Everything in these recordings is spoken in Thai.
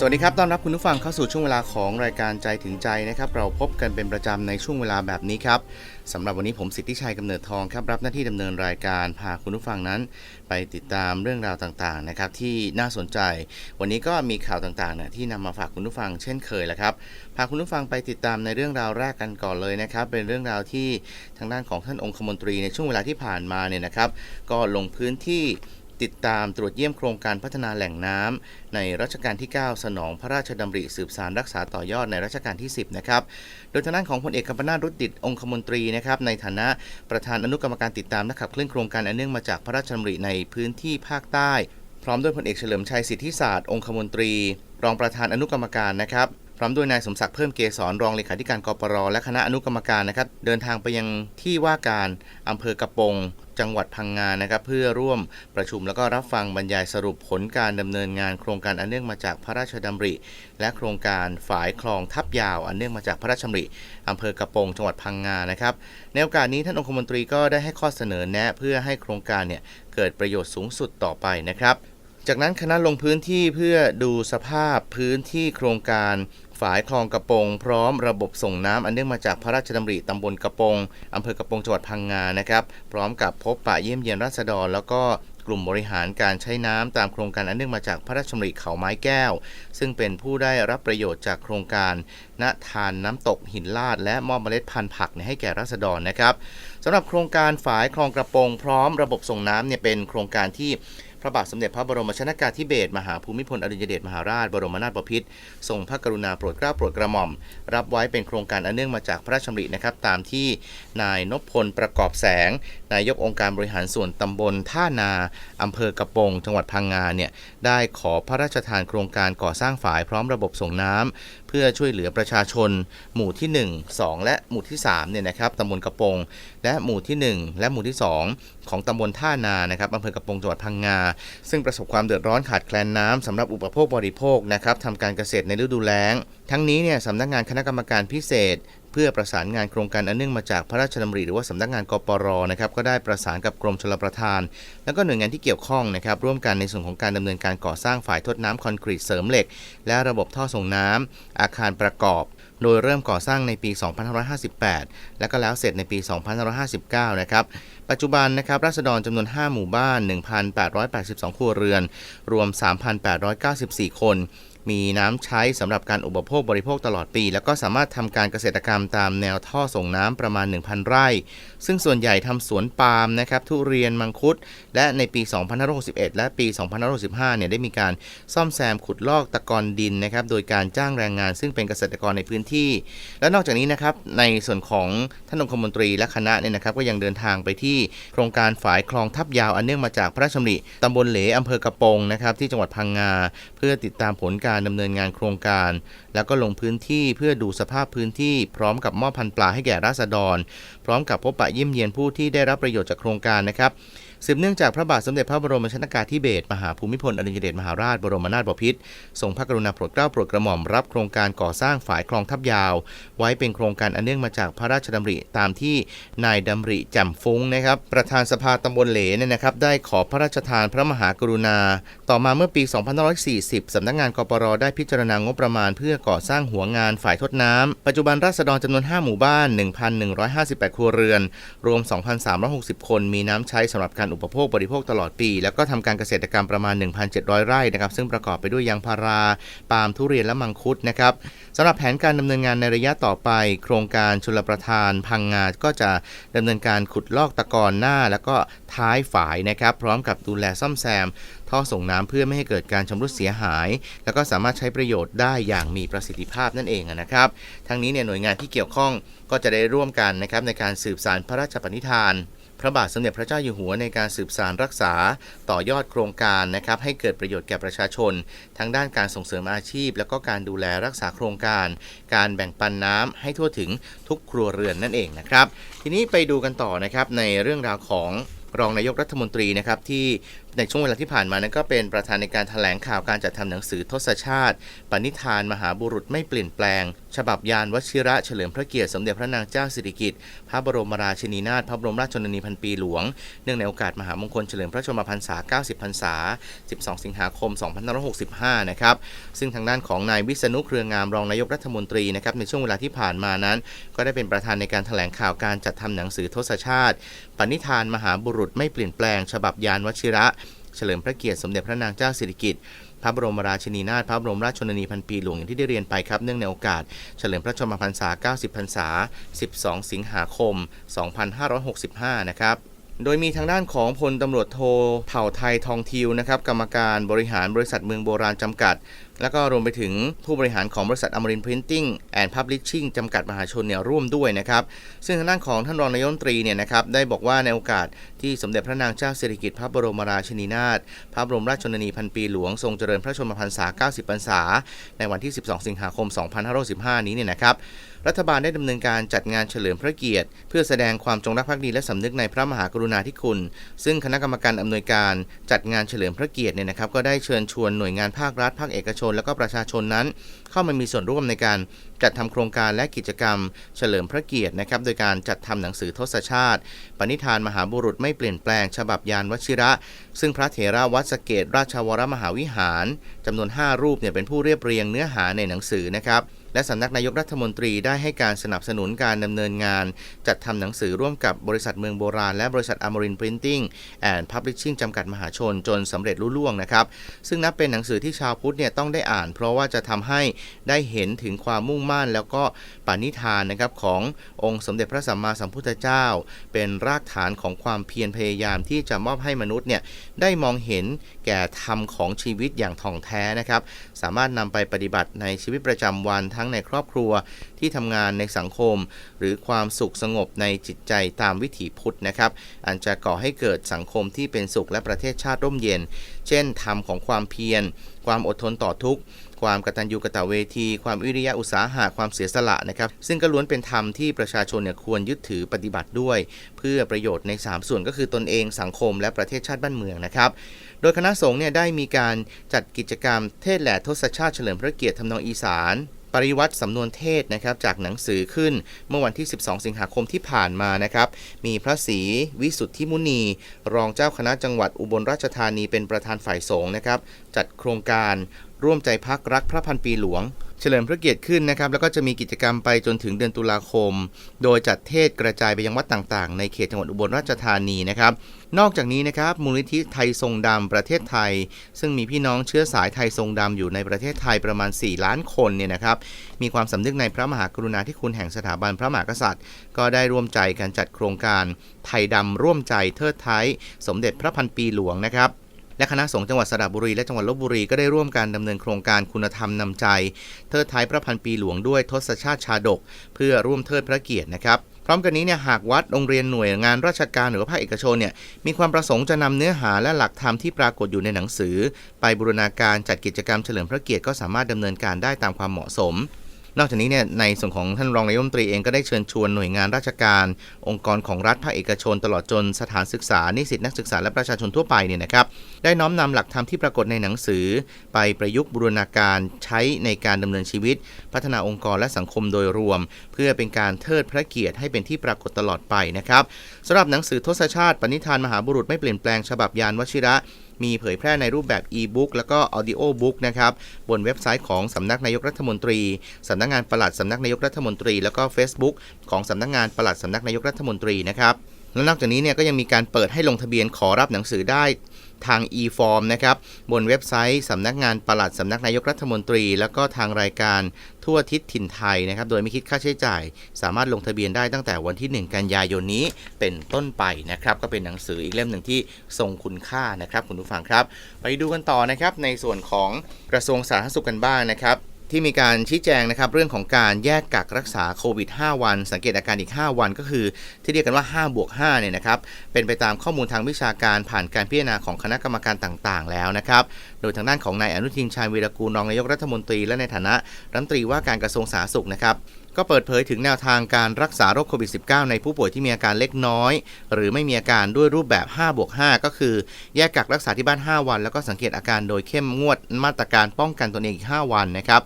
สวัสดีครับ ต้อนรับคุณผู้ฟังเข้าสู่ช่วงเวลาของรายการใจถึงใจนะครับ เราพบกันเป็นประจำในช่วงเวลาแบบนี้ครับสำหรับวันนี้ผมสิทธิชัยกำเนิดทองครับ รับหน้าที่ดำเนินรายการพาคุณผู้ฟังนั้น ไปติดตามเรื่องราวต่างๆนะครับที่น่าสนใจ วันนี้ก็มีข่าวต่างๆเนี่ยที่นำมาฝากคุณผู้ฟังเช่นเคยแหละครับ พาคุณผู้ฟังไปติดตามในเรื่องราวแรกกันก่อนเลยนะครับ เป็นเรื่องราวที่ทางด้านของท่านองคมนตรีในช่วงเวลาที่ผ่านมาเนี่ยนะครับ ก็ลงพื้นที่ ติดตามตรวจเยี่ยมโครงการพัฒนาแหล่งน้ำในรัชกาลที่ 9 สนองพระราชดำริสืบสารรักษาต่อยอดในรัชกาลที่ 10 นะครับ โดยทางด้านของพลเอกกัมปนาตรุดดิตองคมนตรีนะครับในฐานะประธานอนุกรรมการติดตามและขับเคลื่อนโครงการอันเนื่องมาจากพระราชดำริในพื้นที่ภาคใต้ พร้อมด้วยพลเอกเฉลิมชัยสิทธิศาสตร์องคมนตรี รองประธานอนุกรรมการนะครับพร้อมด้วยนายสมศักดิ์เพิ่มเกษรรองเลขาธิการกปรและคณะอนุกรรมการนะครับเดินทางไปยังที่ว่าการอำเภอกระปง จังหวัดพังงานะครับเพื่อร่วมประชุมแล้วก็รับฟังบรรยายสรุปผลการดำเนินงานโครงการอันเนื่องมาจากพระราชดำริ และโครงการฝายคลองทับยาวอันเนื่องมาจากพระราชดำริอำเภอกระโปงจังหวัดพังงานะครับในโอกาสนี้ท่านองคมนตรีก็ได้ให้ข้อเสนอแนะเพื่อให้โครงการเนี่ยเกิดประโยชน์สูงสุดต่อไปนะครับจากนั้นคณะลงพื้นที่เพื่อดูสภาพพื้นที่โครงการ ฝายคลองกระปง พร้อมระบบส่งน้ำอันเนื่องมาจากพระราชดำริตำบลกระปงอำเภอกระปงจังหวัดพังงานะครับ พร้อมกับพบปะเยี่ยมเยียนราษฎร แล้วก็กลุ่มบริหารการใช้น้ำตามโครงการอันเนื่องมาจากพระราชดำริเขาไม้แก้ว ซึ่งเป็นผู้ได้รับประโยชน์จากโครงการณทานน้ำตกหินลาด และมอบเมล็ดพันธุ์ผักให้แก่ราษฎรนะครับสำหรับโครงการฝายคลองกระปง พร้อมระบบส่งน้ำเนี่ยเป็นโครงการที่ พระบาทสมเด็จพระบรมชนากาธิเบศรมหาภูมิพลอดุลยเดชมหาราชบรมนาถบพิตรทรงพระกรุณาโปรดเกล้าโปรดกระหม่อม รับไว้เป็นโครงการอันเนื่องมาจากพระราชดำรินะครับตามที่นายนพพลประกอบแสง นายกองค์การบริหารส่วนตำบลท่านาอำเภอกระปงจังหวัดพังงาเนี่ยได้ขอพระราชทานโครงการก่อสร้างฝายพร้อมระบบส่งน้ำเพื่อช่วยเหลือประชาชน หมู่ที่ 1 2 และหมู่ที่3เนี่ยนะครับตำบลกระปง และหมู่ที่ 1 และหมู่ที่ 2 ของตำบลท่านานะครับอำเภอกระปงจังหวัดพังงา ซึ่งประสบความเดือดร้อนขาดแคลนน้ำสำหรับอุปโภคบริโภคนะครับทำการเกษตรในฤดูแล้ง ทั้งนี้เนี่ยสำนักงานคณะกรรมการพิเศษ พื่อประสานงานโครงการอันเนื่องมาจากพระราชดำริหรือว่าสำนักงานกปรนะครับก็ได้ประสานกับกรมชลประทาน แล้วก็หน่วยงานที่เกี่ยวข้องนะครับร่วมกันในส่วนของการดำเนินการก่อสร้างฝ่ายทดน้ำคอนกรีตเสริมเหล็ก และระบบท่อส่งน้ำอาคารประกอบโดยเริ่มก่อสร้างในปี 2558 และก็แล้วเสร็จในปี 2559 นะครับ ปัจจุบันนะครับราษฎรจำนวน 5 หมู่บ้าน 1,882 ครัวเรือน รวม 3,894 คน มีน้ำใช้สำหรับการอุปโภคบริโภคตลอดปี แล้วก็สามารถทำการเกษตรกรรมตามแนวท่อส่งน้ำประมาณ 1,000 ไร่ ซึ่งส่วนใหญ่ทำสวนปาล์มนะครับทุเรียนมังคุด และในปี 2561 และปี 2565 เนี่ยได้มีการซ่อมแซมขุดลอกตะกอนดินนะครับโดยการจ้างแรงงานซึ่งเป็นเกษตรกรในพื้นที่ และนอกจากนี้นะครับในส่วนของท่านองคมนตรีและคณะเนี่ยนะครับก็ยังเดินทางไปที่โครงการฝายคลองทับยาวอันเนื่องมาจากพระราชดำริตำบลเหลอำเภอกระปงนะครับที่จังหวัดพังงา เพื่อติดตามผลการดำเนินงานโครงการ แล้วก็ลงพื้นที่เพื่อดูสภาพพื้นที่พร้อมกับมอบพันธุ์ปลาให้แก่ราษฎร พร้อมกับพบปะเยี่ยมเยียนผู้ที่ได้รับประโยชน์จากโครงการนะครับ สืบเนื่องจากพระบาทสมเด็จพระบรมชนากาธิเบศรมหาภูมิพลอดุลยเดชมหาราชบรมนาถบพิตรทรงพระกรุณาโปรดเกล้าโปรดกระหม่อมรับโครงการก่อสร้างฝ่ายคลองทับยาว ไว้เป็นโครงการอันเนื่องมาจากพระราชดำริตามที่นายดำริแจ่มฟุ้งนะครับ ประธานสภาตำบลเหลเนี่ยนะครับ ได้ขอพระราชทานพระมหากรุณา ต่อมาเมื่อปี 2540 สำนักงานกปรได้พิจารณางบประมาณ เพื่อก่อสร้างหัวงานฝ่ายทดน้ำปัจจุบันราษฎรจำนวน 5 หมู่บ้าน 1,158 ครัวเรือน รวม 2,360 คนมีน้ำใช้สำหรับการอุปโภคบริโภคตลอดปี แล้วก็ทำการเกษตรกรรมประมาณ 1,700 ไร่นะครับซึ่งประกอบไปด้วยยางพาราปาล์มทุเรียนและมังคุดนะครับสำหรับแผนการดำเนินงานในระยะต่อไป โครงการชลประทาน พังงาก็จะดำเนินการขุดลอกตะกอนหน้า แล้วก็ท้ายฝายนะครับ พร้อมกับดูแลซ่อมแซม ท่อส่งน้ำเพื่อไม่ให้เกิดการชำรุดเสียหาย แล้วก็สามารถใช้ประโยชน์ได้อย่างมีประสิทธิภาพนั่นเองนะครับ ทั้งนี้เนี่ยหน่วยงานที่เกี่ยวข้องก็จะได้ร่วมกันนะครับในการสืบสารพระราชปณิธาน พระบาทสมเด็จพระเจ้าอยู่หัวในการสืบสารรักษาต่อยอดโครงการนะครับให้เกิดประโยชน์แก่ประชาชน ทั้งด้านการส่งเสริมอาชีพ และก็การดูแลรักษาโครงการ การแบ่งปันน้ำให้ทั่วถึงทุกครัวเรือนนั่นเองนะครับ ทีนี้ไปดูกันต่อนะครับในเรื่องราวของรองนายกรัฐมนตรีนะครับที่ ในช่วงเวลาที่ผ่านมานั้นก็เป็นประธานในการแถลงข่าวการจัดทำหนังสือทศชาติ ปณิธานมหาบุรุษไม่เปลี่ยนแปลง ฉบับยานวชิระเฉลิมพระเกียรติสมเด็จพระนางเจ้าสิริกิติ์พระบรมราชินีนาถพระบรมราชชนนีพันปีหลวง เนื่องในโอกาสมหามงคลเฉลิมพระชนมพรรษา 90 พรรษา 12 สิงหาคม 2565 นะครับ ซึ่งทางด้านของนายวิษณุเครืองามรองนายกรัฐมนตรีนะครับในช่วงเวลาที่ผ่านมานั้น ก็ได้เป็นประธานในการแถลงข่าวการจัดทำหนังสือทศชาติ ปณิธานมหาบุรุษไม่เปลี่ยนแปลง ฉบับยานวชิระ เฉลิมพระเกียรติสมเด็จพระนางเจ้าสิริกิติ์พระบรมราชินีนาถพระบรมราชชนนีพันปีหลวงอย่างที่ได้เรียนไปครับ เนื่องในโอกาส เฉลิมพระชนมพรรษา 90 พรรษา 12 สิงหาคม 2565 นะครับโดยมีทางด้านของพลตำรวจโทเผ่าไทยทองทิวนะครับกรรมการบริหารบริษัทเมืองโบราณจำกัด แล้วก็รวมไปถึงผู้บริหารของบริษัทอมรินพรินติ้งแอนด์พับลิชชิ่งจำกัดมหาชนเนี่ยร่วมด้วยนะครับ ซึ่งทางด้านของท่านรองนายกรัฐมนตรีเนี่ยนะครับได้บอกว่าในโอกาสที่สมเด็จพระนางเจ้าสิริกิติ์พระบรมราชินีนาถพระบรมราชชนนีพันปีหลวงทรงเจริญพระชนมพรรษา 90 พรรษา ในวันที่ 12 สิงหาคม 2515 นี้เนี่ยนะครับรัฐบาลได้ดำเนินการจัดงานเฉลิมพระเกียรติ เพื่อแสดงความจงรักภักดีและสำนึกในพระมหากรุณาธิคุณ ซึ่งคณะกรรมการอำนวยการจัดงานเฉลิมพระเกียรติเนี่ยนะครับก็ได้เชิญชวนหน่วยงานภาครัฐภาคเอกชนและก็ประชาชนนั้น เข้ามามีส่วนร่วมในการจัดทำโครงการและกิจกรรม เฉลิมพระเกียรตินะครับโดยการจัดทำหนังสือทศชาติ ปณิธานมหาบุรุษไม่เปลี่ยนแปลง ฉบับยานวชิระ ซึ่งพระเถระวัดสเกตราชวรมหาวิหารจำนวน 5 รูปเนี่ยเป็นผู้เรียบเรียงเนื้อหาในหนังสือนะครับ และสำนักนายกรัฐมนตรีได้ให้การสนับสนุนการดำเนินงาน จัดทำหนังสือร่วมกับบริษัทเมืองโบราณ และบริษัทอมรินพรินติ้งแอนด์พับลิชชิ่งจำกัดมหาชนจนสำเร็จรุ่ล่วงนะครับ ซึ่งนับเป็นหนังสือที่ชาวพุทธเนี่ยต้องได้อ่าน เพราะว่าจะทำให้ได้เห็นถึงความมุ่งมั่น แล้วก็ปณิธานนะครับขององค์สมเด็จพระสัมมาสัมพุทธเจ้า เป็นรากฐานของความเพียรพยายามที่จะมอบให้มนุษย์เนี่ยได้มองเห็นแก่ธรรมของชีวิตอย่างท่องแท้นะครับ สามารถนำไปปฏิบัติในชีวิตประจำวันทั้งในครอบครัวที่ทำงานในสังคม หรือความสุขสงบในจิตใจตามวิถีพุทธนะครับ อันจะก่อให้เกิดสังคมที่เป็นสุขและประเทศชาติร่มเย็น เช่นธรรมของความเพียร ความอดทนต่อทุกข์ความกตัญญูกตเวที ความวิริยะอุตสาหะความเสียสละนะครับ ซึ่งก็ล้วนเป็นธรรมที่ประชาชนเนี่ยควรยึดถือปฏิบัติด้วย เพื่อประโยชน์ใน 3 ส่วนก็คือตนเองสังคมและประเทศชาติบ้านเมืองนะครับ โดยคณะสงฆ์เนี่ยได้มีการจัดกิจกรรมเทศแหล่ทศชาติเฉลิมพระเกียรติทำนองอีสาน ปริวัติสำนวนเทศนะครับจากหนังสือขึ้นเมื่อวันที่ 12 สิงหาคมที่ผ่านมานะครับมีพระศรีวิสุทธิมุนี รองเจ้าคณะจังหวัดอุบลราชธานีเป็นประธานฝ่ายสงฆ์นะครับ จัดโครงการร่วมใจพักรักพระพันปีหลวง เฉลิมพระเกียรติขึ้นนะครับแล้วก็จะมีกิจกรรมไปจนถึงเดือนตุลาคม โดยจัดเทศกระจายไปยังวัดต่างๆ ในเขตจังหวัดอุบลราชธานีนะครับนอกจากนี้นะครับมูลนิธิไทยทรงดำประเทศไทย ซึ่งมีพี่น้องเชื้อสายไทยทรงดำอยู่ในประเทศไทยประมาณ 4 ล้านคนเนี่ยนะครับมีความสำนึกในพระมหากรุณาธิคุณแห่งสถาบันพระมหากษัตริย์ ก็ได้ร่วมใจกันจัดโครงการไทยดำร่วมใจเทิดไทยสมเด็จพระพันปีหลวงนะครับ และคณะสงฆ์จังหวัดสระบุรีและจังหวัดลบบุรีก็ได้ร่วมการดำเนินโครงการคุณธรรมนำใจ เทิดท้ายพระพันปีหลวงด้วยทศชาติชาดก เพื่อร่วมเทิดพระเกียรตินะครับพร้อมกันนี้เนี่ยหากวัดโรงเรียนหน่วยงานราชการหรือภาคเอกชนเนี่ยมีความประสงค์จะนำเนื้อหาและหลักธรรมที่ปรากฏอยู่ในหนังสือ ไปบูรณาการจัดกิจกรรมเฉลิมพระเกียรติก็สามารถดำเนินการได้ตามความเหมาะสม นอกจากนี้เนี่ยในส่วนของท่านรองนายกรัฐมนตรีเองก็ได้เชิญชวนหน่วยงานราชการ องค์กรของรัฐภาคเอกชน ตลอดจนสถานศึกษานิสิตนักศึกษาและประชาชนทั่วไปเนี่ยนะครับได้น้อมนำหลักธรรมที่ปรากฏในหนังสือ ไปประยุกต์บูรณาการใช้ในการดำเนินชีวิต พัฒนาองค์กรและสังคมโดยรวม เพื่อเป็นการเทิดพระเกียรติให้เป็นที่ปรากฏตลอดไปนะครับสำหรับหนังสือทศชาติปณิธานมหาบุรุษไม่เปลี่ยนแปลงฉบับยานวชิระ มีเผยแพร่ในรูปแบบ e-book แล้วก็ audio book นะครับบนเว็บไซต์ของสำนักนายกรัฐมนตรี สำนักงานปลัดสำนักนายกรัฐมนตรี แล้วก็ Facebook ของสำนักงานปลัดสำนักนายกรัฐมนตรีนะครับและนอกจากนี้เนี่ยก็ยังมีการเปิดให้ลงทะเบียนขอรับหนังสือได้ ทาง e-form นะครับ บนเว็บไซต์สำนักงานปลัดสำนักนายกรัฐมนตรี แล้วก็ทางรายการทั่วทิศถิ่นไทยนะครับ โดยไม่คิดค่าใช้จ่าย สามารถลงทะเบียนได้ตั้งแต่วันที่ 1 กันยายนนี้เป็นต้นไปนะครับ ก็เป็นหนังสืออีกเล่มหนึ่งที่ทรงคุณค่านะครับคุณผู้ฟังครับ ไปดูกันต่อนะครับในส่วนของกระทรวงสาธารณสุขกันบ้างนะครับ ที่มีการชี้แจงนะครับเรื่องของการแยกกักรักษาโควิด 5 วัน สังเกตอาการอีก 5 วันก็คือ ที่เรียกกันว่า5บวก5เนี่ยนะครับเป็นไปตามข้อมูลทางวิชาการผ่านการพิจารณาของคณะกรรมการต่างๆ แล้วนะครับโดยทางด้านของนายอนุทินชาญวีรกูลรองนายกรัฐมนตรีและในฐานะรัฐมนตรีว่าการกระทรวงสาธารณสุขนะครับ ก็เปิดเผยถึงแนวทางการรักษาโรคโควิด -19 ในผู้ป่วยที่มีอาการเล็กน้อย หรือไม่มีอาการด้วยรูปแบบ5บวก5ก็คือ แยกกักรักษาที่บ้าน 5 วัน แล้วก็สังเกตอาการโดยเข้มงวดมาตรการป้องกันตนเองอีก5วันนะครับ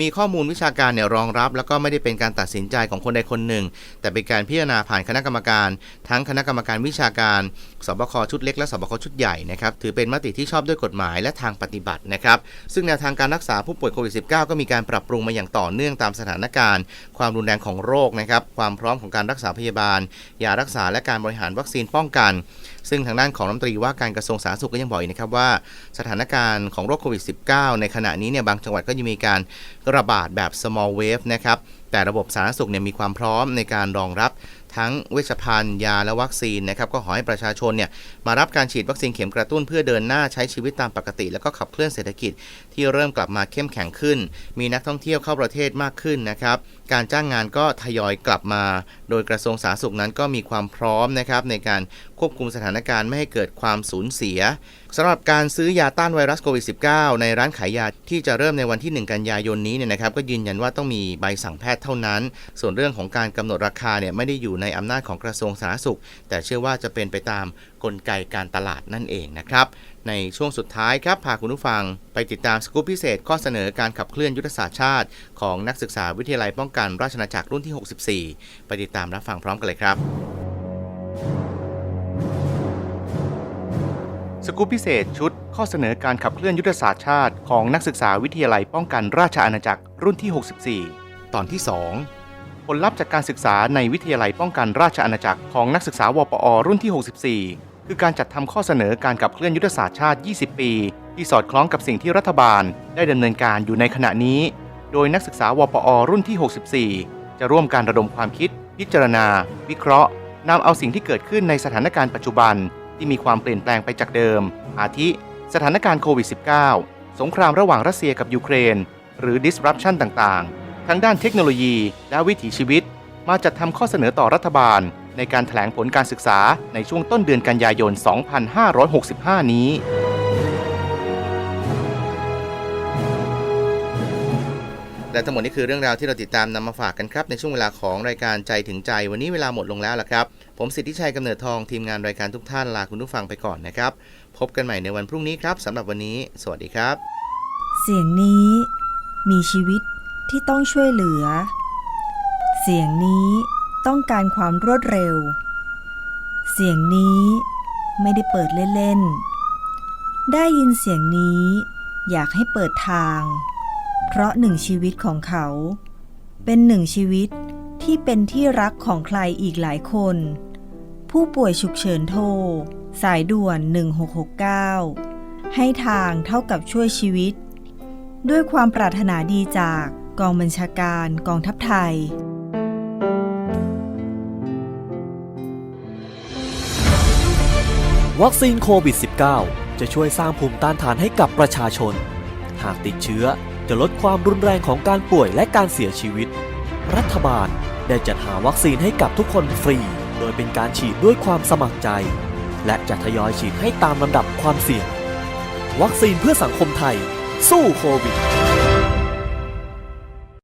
มีข้อมูลวิชาการเนี่ยรองรับ แล้วก็ไม่ได้เป็นการตัดสินใจของคนใดคนหนึ่ง แต่เป็นการพิจารณาผ่านคณะกรรมการ ทั้งคณะกรรมการวิชาการ สบคชุดเล็กและสบคชุดใหญ่นะครับถือเป็นมติที่ชอบด้วยกฎหมายและทางปฏิบัตินะครับซึ่งแนวทางการรักษาผู้ป่วยโควิด -19 ก็มีการปรับปรุงมาอย่างต่อเนื่องตามสถานการณ์ ความรุนแรงของโรคนะครับความพร้อมของการรักษาพยาบาล ยารักษาและการบริหารวัคซีนป้องกัน ซึ่งทางด้านของรัฐมนตรีว่าการกระทรวงสาธารณสุขก็ยังบอกอีกนะครับว่า สถานการณ์ของโรคโควิด -19 ในขณะนี้เนี่ยบางจังหวัดก็ยังมีการระบาดแบบ small wave นะครับแต่ระบบสาธารณสุขเนี่ยมีความพร้อมในการรองรับ ทั้งเวชภัณฑ์ยาและวัคซีนนะครับก็ขอให้ประชาชนเนี่ยมารับการฉีดวัคซีนเข็มกระตุ้นเพื่อเดินหน้าใช้ชีวิตตามปกติ แล้วก็ขับเคลื่อนเศรษฐกิจที่เริ่มกลับมาเข้มแข็งขึ้น มีนักท่องเที่ยวเข้าประเทศมากขึ้นนะครับการจ้างงานก็ทยอยกลับมา โดยกระทรวงสาธารณสุขนั้นก็มีความพร้อมนะครับในการควบคุมสถานการณ์ไม่ให้เกิดความสูญเสีย สำหรับการซื้อยาต้านไวรัสโควิด -19 ในร้านขายยาที่จะเริ่มในวันที่ 1 กันยายนนี้เนี่ยนะครับก็ยืนยันว่าต้องมีใบสั่งแพทย์เท่านั้น ส่วนเรื่องของการกำหนดราคาเนี่ยไม่ได้อยู่ในอำนาจของกระทรวงสาธารณสุข แต่เชื่อว่าจะเป็นไปตามกลไกการตลาดนั่นเองนะครับ ในช่วงสุดท้ายครับพาคุณผู้ฟัง ไปติดตามสกู๊ปพิเศษ ข้อเสนอการขับเคลื่อนยุทธศาสตร์ชาติ ของนักศึกษาวิทยาลัยป้องกันราชอาณาจักรรุ่นที่ 64 ไปติดตามรับฟังพร้อมกันเลยครับ สกู๊ปพิเศษชุด ข้อเสนอการขับเคลื่อนยุทธศาสตร์ชาติของนักศึกษาวิทยาลัยป้องกันราชอาณาจักรรุ่นที่ 64 ตอนที่ 2 ผลลัพธ์จากการศึกษาในวิทยาลัยป้องกันราชอาณาจักรของนักศึกษาวปอรุ่นที่ 64 คือการจัดทำข้อเสนอการขับเคลื่อนยุทธศาสตร์ชาติ 20 ปี ที่สอดคล้องกับสิ่งที่รัฐบาล ได้ดำเนินการอยู่ในขณะนี้ โดยนักศึกษาวปอรุ่นที่ 64 จะร่วมการระดมความคิด พิจารณา วิเคราะห์นำเอาสิ่งที่เกิดขึ้นในสถานการณ์ปัจจุบัน ที่มีความเปลี่ยนแปลงไปจากเดิม อาทิ สถานการณ์โควิด -19 สงครามระหว่างรัสเซียกับยูเครน หรือ disruption ต่างๆ ทั้งด้านเทคโนโลยีและวิถีชีวิต มาจัดทำข้อเสนอต่อรัฐบาล ในการถแถลงผลการศึกษาในช่วงต้นเดือนกันยายน 2565 นี้ และทั้งหมดนี้คือเรื่องราวที่เราติดตามนำมาฝากกันครับ ในช่วงเวลาของรายการใจถึงใจ วันนี้เวลาหมดลงแล้วล่ะครับ ผมสิทธิชัยกำเนิดทองทีมงานรายการทุกท่านลาคุณผู้ฟังไปก่อนนะครับ พบกันใหม่ในวันพรุ่งนี้ครับสำหรับวันนี้ สวัสดีครับ เสียงนี้มีชีวิตที่ต้องช่วยเหลือ เสียงนี้ต้องการความรวดเร็ว เสียงนี้ไม่ได้เปิดเล่นๆได้ยินเสียงนี้อยากให้เปิดทาง เพราะหนึ่งชีวิตของเขา เป็นหนึ่งชีวิตที่เป็นที่รักของใครอีกหลายคน ผู้ป่วยฉุกเฉินโทร สายด่วน 1669 ให้ทางเท่ากับช่วยชีวิต ด้วยความปรารถนาดีจากกองบัญชาการกองทัพไทยวัคซีนโควิด -19 จะช่วยสร้างภูมิต้านทานให้กับประชาชน หากติดเชื้อ จะลดความรุนแรงของการป่วยและการเสียชีวิต รัฐบาลได้จัดหาวัคซีนให้กับทุกคนฟรี โดยเป็นการฉีดด้วยความสมัครใจ และจะทยอยฉีดให้ตามลำดับความเสี่ยง วัคซีนเพื่อสังคมไทย สู้โควิด